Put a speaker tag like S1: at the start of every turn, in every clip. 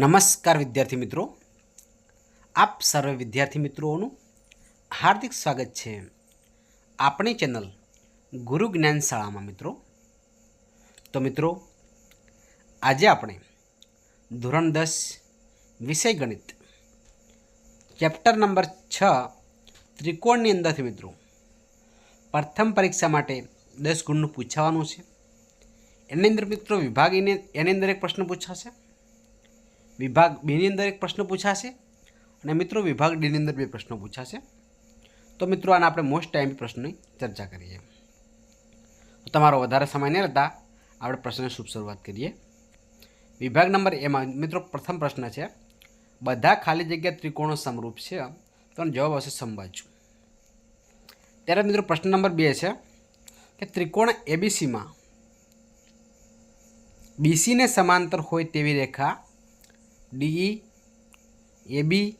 S1: નમસ્કાર વિદ્યાર્થી મિત્રો. આપ સર્વે વિદ્યાર્થી મિત્રોનું હાર્દિક સ્વાગત છે. આપણી ચેનલ ગુરુ જ્ઞાન શાળામાં મિત્રો. તો મિત્રો, આજે આપણે ધોરણ દસ વિષય ગણિત ચેપ્ટર નંબર છ ત્રિકોણની અંદરથી મિત્રો. પ્રથમ પરીક્ષા માટે દસ ગુણનું પૂછાવાનું છે. એની અંદર મિત્રો વિભાગ એની અંદર એક પ્રશ્ન પૂછાશે. વિભાગ બેની અંદર એક પ્રશ્ન પૂછાશે અને મિત્રો વિભાગ ડીની અંદર બે પ્રશ્નો પૂછાશે. તો મિત્રો આના આપણે મોસ્ટ ટાઈમ પ્રશ્નની ચર્ચા કરીએ. તમારો વધારે સમય નહીં રહેતા, આપણે પ્રશ્નની શુભ શરૂઆત કરીએ. વિભાગ નંબર એમાં મિત્રો પ્રથમ પ્રશ્ન છે, બધા ખાલી જગ્યા ત્રિકોણો સમરૂપ છે તો જવાબ આવશે સંબાજુ ત્યારે મિત્રો પ્રશ્ન નંબર બે છે કે ત્રિકોણ એબીસીમાં બીસીને સમાંતર હોય તેવી રેખા ડીઈ એબી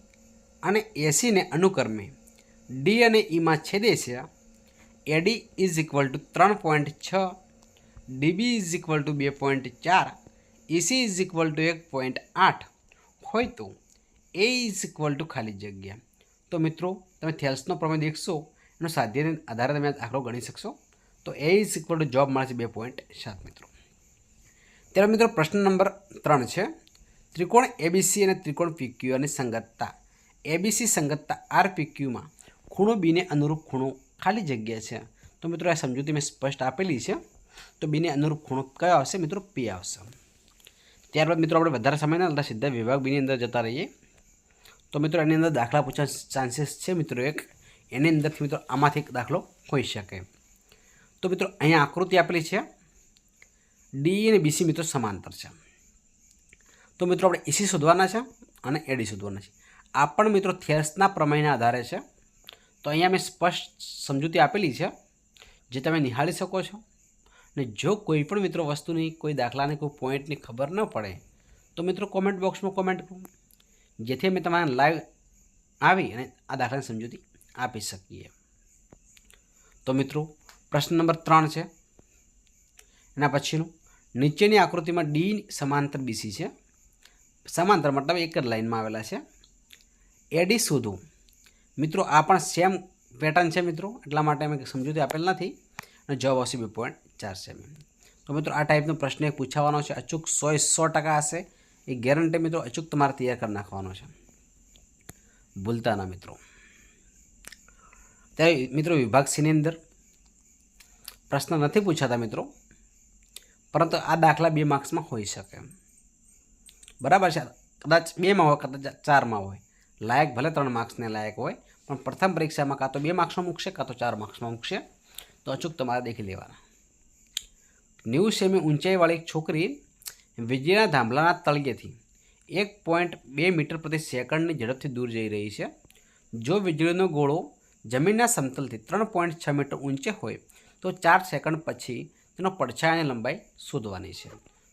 S1: અને એસીને અનુક્રમે. ડી અને ઈમાં છેદે છે. એડી ઇઝ ઇક્વલ ટુ ત્રણ પોઈન્ટ છ ડીબી ઇઝ ઇક્વલ ટુ બે પોઈન્ટ ચાર ઇસી ઇઝ ઇક્વલ ટુ એક પોઈન્ટ આઠ. હોય તો એ ઇઝ ઇક્વલ ટુ ખાલી જગ્યા. તો મિત્રો, તમે થેલ્સનો પ્રમેય દેખશો, એનો સાધ્યને આધારે તમે આંકડો ગણી શકશો. તો એ ઇઝ ઇક્વલ ટુ જોબ મળે છે બે પોઈન્ટ સાત મિત્રો. ત્યારે મિત્રો પ્રશ્ન નંબર ત્રણ છે. ત્રિકોણ એબીસી અને ત્રિકોણ પીક્યુ અને સંગતતા. એબીસી સંગતતા આર પીક્યુમાં ખૂણો બીને અનુરૂપ ખૂણો ખાલી જગ્યા છે. તો મિત્રો, આ સમજૂતી મેં સ્પષ્ટ આપેલી છે. તો બીને અનુરૂપ ખૂણો કયો આવશે? મિત્રો પી આવશે. ત્યારબાદ મિત્રો, આપણે વધારે સમય ના લેતા સીધા વિભાગ બીની અંદર જતા રહીએ. તો મિત્રો, એની અંદર દાખલા પૂછવા ચાન્સીસ છે મિત્રો એક. એની અંદરથી મિત્રો, આમાંથી એક દાખલો હોઈ શકે. તો મિત્રો, અહીંયા આકૃતિ આપેલી છે. ડી અને બીસી મિત્રો સમાંતર છે. તો મિત્રો આપણે એસી શોધવાના છે અને એડી શોધવાના છે. આ પણ મિત્રો થેર્સના પ્રમેયના આધારે છે. તો અહીંયા મેં સ્પષ્ટ સમજૂતી આપેલી છે જે તમે નિહાળી શકો છો. અને જો કોઈ પણ મિત્રો વસ્તુની કોઈ દાખલાને કોઈ પોઈન્ટની ખબર ન પડે, તો મિત્રો કોમેન્ટ બોક્સમાં કોમેન્ટ કરો. જેથી અમે તમારા લાઈવ આવી અને આ દાખલાની સમજૂતી આપી શકીએ. તો મિત્રો પ્રશ્ન નંબર ત્રણ છે. એના પછીનું નીચેની આકૃતિમાં ડી સમાંતર બીસી છે. સમાંતર મતલબ એક જ લાઇનમાં આવેલા છે. એડી સુધું. મિત્રો, આ પણ સેમ પેટર્ન છે મિત્રો. એટલા માટે અમે સમજૂતી આપેલ નથી. અને જવાબ આવશે બે પોઈન્ટ ચાર સેમી. તો મિત્રો, આ ટાઈપનો પ્રશ્ન એક પૂછાવાનો છે. અચૂક સો સો ટકા હશે. એ ગેરંટી મિત્રો, અચૂક તમારે તૈયાર કરી નાખવાનો છે. ભૂલતા ના મિત્રો. ત્યારે મિત્રો, વિભાગ સીની અંદર પ્રશ્ન નથી પૂછાતા મિત્રો. પરંતુ આ દાખલા બે માર્ક્સમાં હોઈ શકે. બરાબર છે. કદાચ બેમાં હોય, કદાચ ચારમાં હોય. લાયક, ભલે ત્રણ માર્ક્સને લાયક હોય, પણ પ્રથમ પરીક્ષામાં કાં તો બે માર્ક્સમાં મૂકશે, કાં તો ચાર માર્ક્સમાં મૂકશે. તો અચૂક તમારે દેખી લેવાના. નેવું સેમી ઊંચાઈવાળી છોકરી વીજળીના થાંભલાના તળિયેથી એક પોઈન્ટ બે મીટર પ્રતિ સેકન્ડની ઝડપથી દૂર જઈ રહી છે. જો વીજળીનો ગોળો જમીનના સમતલથી ત્રણ પોઈન્ટ છ મીટર ઊંચે હોય, તો ચાર સેકન્ડ પછી તેનો પડછાયાની લંબાઈ શોધવાની છે.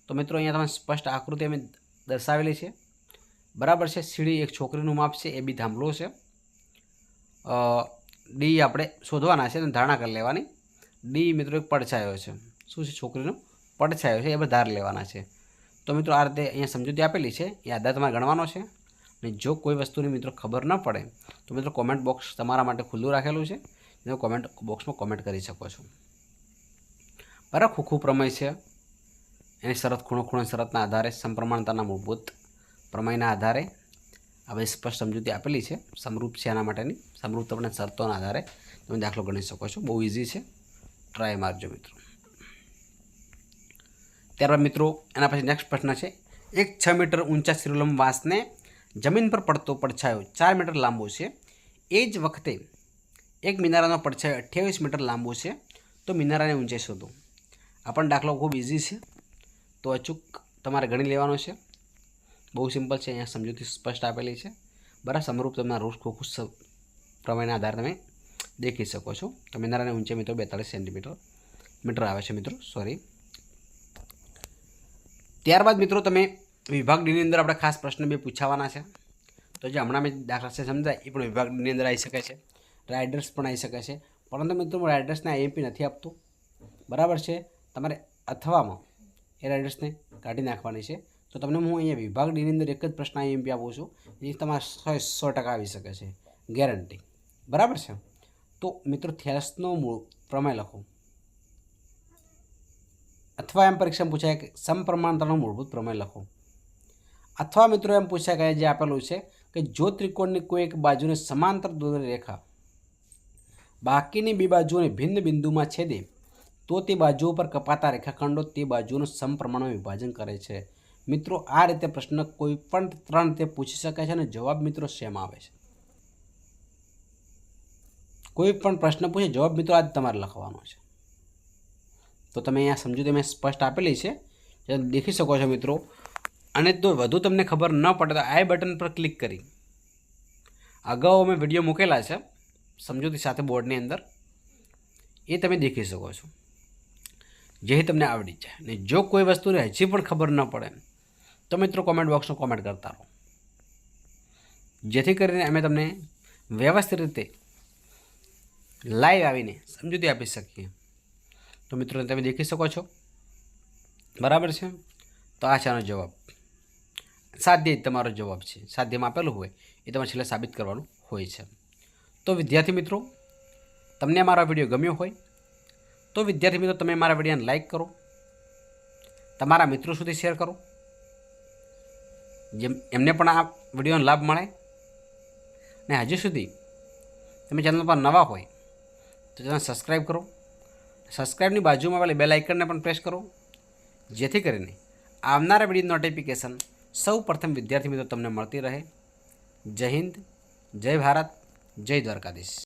S1: તો મિત્રો, અહીંયા તમે સ્પષ્ટ આકૃતિ અમે દર્શાવેલી છે. બરાબર છે, સીડી એક છોકરીનું માપ છે, એ બી થાંભલો છે. ડી આપણે શોધવાના છે અને ધારણા કરી લેવાની. ડી મિત્રો એક પડછાયો છે. શું છે છોકરીનો? પડછાયો છે, એ બધા ધાર લેવાના છે. તો મિત્રો આ રીતે અહીંયા સમજૂતી આપેલી છે, એ આધાર તમારે ગણવાનો છે. અને જો કોઈ વસ્તુની મિત્રો ખબર ન પડે, તો મિત્રો કોમેન્ટ બોક્સ તમારા માટે ખુલ્લું રાખેલું છે. તમે કોમેન્ટ બોક્સમાં કોમેન્ટ કરી શકો છો. બરાબર ખૂખું પ્રમેય છે. એની શરત ખૂણો ખૂણો શરતના આધારે સમપ્રમાણતાના મૂળભૂત પ્રમેયના આધારે હવે સ્પષ્ટ સમજૂતી આપેલી છે. સમરૂપ છે એના માટેની. સમરૂપ તમને શરતોના આધારે તમે દાખલો ગણી શકો છો. બહુ ઇઝી છે. ટ્રાય મારજો મિત્રો. ત્યારબાદ મિત્રો, એના પછી નેક્સ્ટ પ્રશ્ન છે. એક છ મીટર ઊંચા શિરોલમ વાંસને જમીન પર પડતો પડછાયો ચાર મીટર લાંબો છે. એ જ વખતે એક મિનારાનો પડછાયો અઠ્યાવીસ મીટર લાંબો છે. તો મિનારાની ઊંચાઈ શોધો. આ પણ દાખલો ખૂબ ઇઝી છે. તો અચૂક તમારે ગણી લેવાનો છે. બહુ સિમ્પલ છે, અહીંયા સમજૂતી સ્પષ્ટ આપેલી છે. બરાબર, સમરૂપ તમને રોજ ખૂબ પ્રમાણના આધારે તમે દેખી શકો છો. તો મિનારાની ઊંચાઈ મિત્રો બેતાળીસ સેન્ટીમીટર મીટર આવે છે મિત્રો સોરી ત્યારબાદ મિત્રો તમે વિભાગ ડીની અંદર આપણે ખાસ પ્રશ્ન બે પૂછાવાના છે. તો જે હમણાં મેં દાખલા છે સમજાય, એ પણ વિભાગ ડીની અંદર આવી શકે છે. રાઇડર્સ પણ આવી શકે છે. પરંતુ મિત્રો રાઇડર્સને આઈએમપી નથી આપતું. બરાબર છે. તમારે અથવામાં એ રાઇડર્સને કાઢી નાખવાની છે. તો તમને હું અહીંયા વિભાગ ડીની અંદર એક જ પ્રશ્ન આઈએમપી આપું છું એ તમારે સો ટકા આવી શકે છે. ગેરંટી બરાબર છે? તો મિત્રો થેલ્સનો મૂળ પ્રમેય લખો. અથવા એમ પરીક્ષામાં પૂછાય કે સમપ્રમાણતાનો મૂળભૂત પ્રમેય લખો. અથવા મિત્રો એમ પૂછાય કે જે આપેલું છે કે જો ત્રિકોણની કોઈ એક બાજુને સમાંતર દોરેલી રેખા બાકીની બે બાજુઓને ભિન્ન બિંદુમાં છેદે તો તે બાજુઓ પર કપાતા રેખાખંડો તે બાજુનું સમપ્રમાણમાં વિભાજન કરે છે. મિત્રો, આ રીતે પ્રશ્ન કોઈ પણ ત્રણ રીતે પૂછી શકાય છે અને જવાબ મિત્રો સેમ આવે છે. કોઈ પણ પ્રશ્ન પૂછે, જવાબ મિત્રો આજ તમારે લખવાનો છે. તો તમે અહીંયા સમજૂતી મેં સ્પષ્ટ આપેલી છે. દેખી શકો છો મિત્રો. અને તો વધુ તમને ખબર ન પડે તો આઈ બટન પર ક્લિક કરી. અગાઉ અમે વીડિયો મૂકેલા છે. સમજૂતી સાથે બોર્ડની અંદર. એ તમે દેખી શકો છો. જેથી તમને આવડી જાય. અને જો કોઈ વસ્તુને હજી પણ ખબર ન પડે તો મિત્રો કોમેન્ટ બોક્સમાં કોમેન્ટ કરતા રહો. જેથી કરીને અમે તમને વ્યવસ્થિત રીતે લાઈવ આવીને સમજૂતી આપી શકીએ. તો મિત્રો તમે દેખી શકો છો. બરાબર છે? તો આ છે આનો જવાબ. સાધ્ય તમારો જવાબ છે. સાધ્યમાં આપેલું હોય એ તમારે છેલ્લે સાબિત કરવાનું હોય છે. તો વિદ્યાર્થી મિત્રો, તમને મારો વીડિયો ગમ્યો હોય તો વિદ્યાર્થી મિત્રો, તમે મારા વિડીયોને લાઈક કરો. તમારા મિત્રો સુધી શેર કરો. જેમ એમને પણ આ વિડીયોનો લાભ મળે. ને હજી સુધી તમે ચેનલ પર નવા હોય, તો ચેનલ સબસ્ક્રાઈબ કરો. સબસ્ક્રાઈબની બાજુમાં આવેલી બેલ આઇકનને પણ પ્રેસ કરો. જેથી કરીને આવનારા વીડિયો નોટિફિકેશન સૌ પ્રથમ વિદ્યાર્થી મિત્રો તમને મળતી રહે. જય હિન્દ, જય ભારત, જય દ્વારકાધીશ.